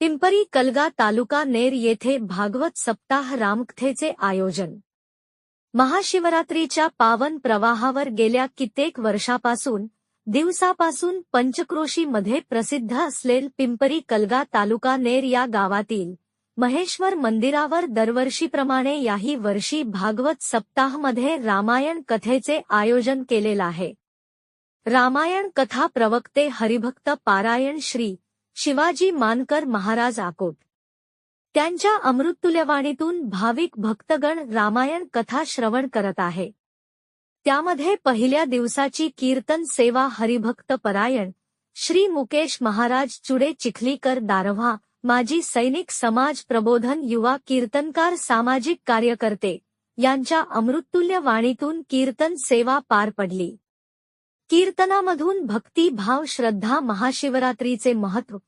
पिंपरी कलगा तालुका नेर येथे भागवत सप्ताह रामकथेचे आयोजन. महाशिवरात्रीच्या पावन प्रवाहावर गेल्या कित्येक वर्षापासून दिवसापासून पंचक्रोशीमध्ये प्रसिद्ध असलेल पिंपरी कलगा तालुका नेर या गावातील महेश्वर मंदिरावर दरवर्षीप्रमाणे याही वर्षी भागवत सप्ताहमध्ये रामायण कथेचे आयोजन केलेलं आहे. रामायण कथा प्रवक्ते हरिभक्त पारायण श्री शिवाजी मानकर महाराज आकोट. त्यांच्या अमृतुल्यवाणीतून भाविक भक्तगण रामायण कथा श्रवण करत आहे. त्यामध्ये पहिल्या दिवसाची कीर्तन सेवा हरिभक्त परायण श्री मुकेश महाराज चुडे चिखलीकर दारव्हा माजी सैनिक समाज प्रबोधन युवा कीर्तनकार सामाजिक कार्यकर्ते यांच्या अमृतुल्य वाणीतून कीर्तन सेवा पार पडली. कीर्तनामधून भक्ती भाव श्रद्धा महाशिवरात्रीचे महत्त्व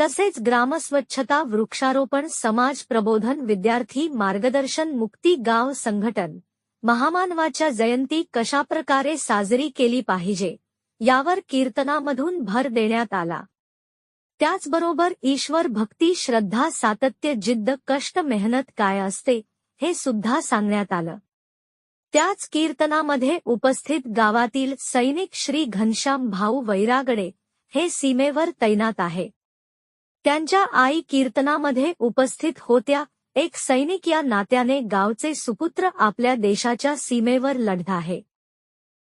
तसेच ग्रामस्वच्छता वृक्षारोपण समाज प्रबोधन विद्यार्थी मार्गदर्शन मुक्ती गाव संघटन. महामानवाच्या जयंती कशाप्रकारे साजरी केली पाहिजे? यावर कीर्तनामधून भर देण्यात आला. त्याचबरोबर ईश्वर भक्ती श्रद्धा सातत्य जिद्द कष्ट मेहनत काय असते हे सुद्धा सांगण्यात आलं. त्याच कीर्तनामध्ये उपस्थित गावातील सैनिक श्री घनश्याम भाऊ वैरागडे हे सीमेवर तैनात आहे. त्यांच्या आई कीर्तनामध्ये उपस्थित होत्या एक सैनिक या नात्याने गावचे सुपुत्र आपल्या देशाच्या सीमेवर लढत आहे.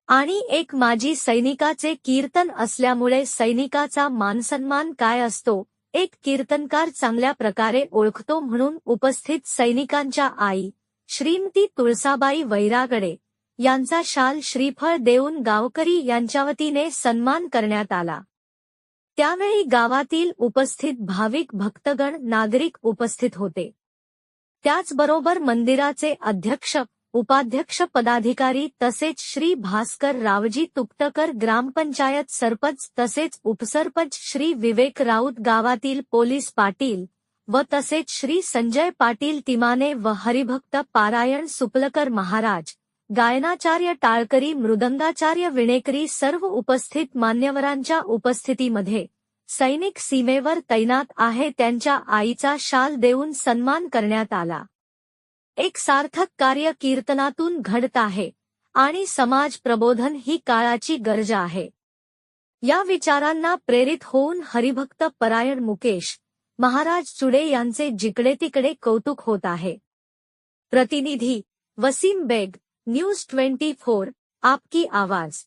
आणि एक माजी सैनिकाचे कीर्तन असल्यामुळे सैनिकाचा मानसन्मान काय असतो एक कीर्तनकार चांगल्या प्रकारे ओळखतो म्हणून उपस्थित सैनिकांच्या आई श्रीमती तुळसाबाई वैरागडे यांचा शाल श्रीफळ देऊन गावकरी यांच्या वतीने सन्मान करण्यात आला. त्यावेळी गावातील उपस्थित भाविक भक्तगण नागरिक उपस्थित होते. त्याचबरोबर मंदिराचे अध्यक्ष उपाध्यक्ष पदाधिकारी तसेच श्री भास्कर रावजी तुक्तकर ग्रामपंचायत सरपंच तसेच उपसरपंच श्री विवेक राऊत गावातील पोलीस पाटील व तसेच श्री संजय पाटील तिमाने व हरिभक्त पारायण सुपलकर महाराज गायनाचार्य टाळकरी मृदंगाचार्य विणेकरी सर्व उपस्थित मान्यवरांच्या उपस्थितीमध्ये सैनिक सीमेवर तैनात आहे त्यांच्या आईचा शाल देऊन सन्मान करण्यात आला. एक सार्थक कार्य कीर्तनातून घडत आहे आणि समाज प्रबोधन ही काळाची गरज आहे. या विचारांना प्रेरित होऊन हरिभक्त परायण मुकेश महाराज चुडे यांचे जिकडे तिकडे कौतुक होत आहे. प्रतिनिधी Waseem Baig news twenty four आपकी आवाज.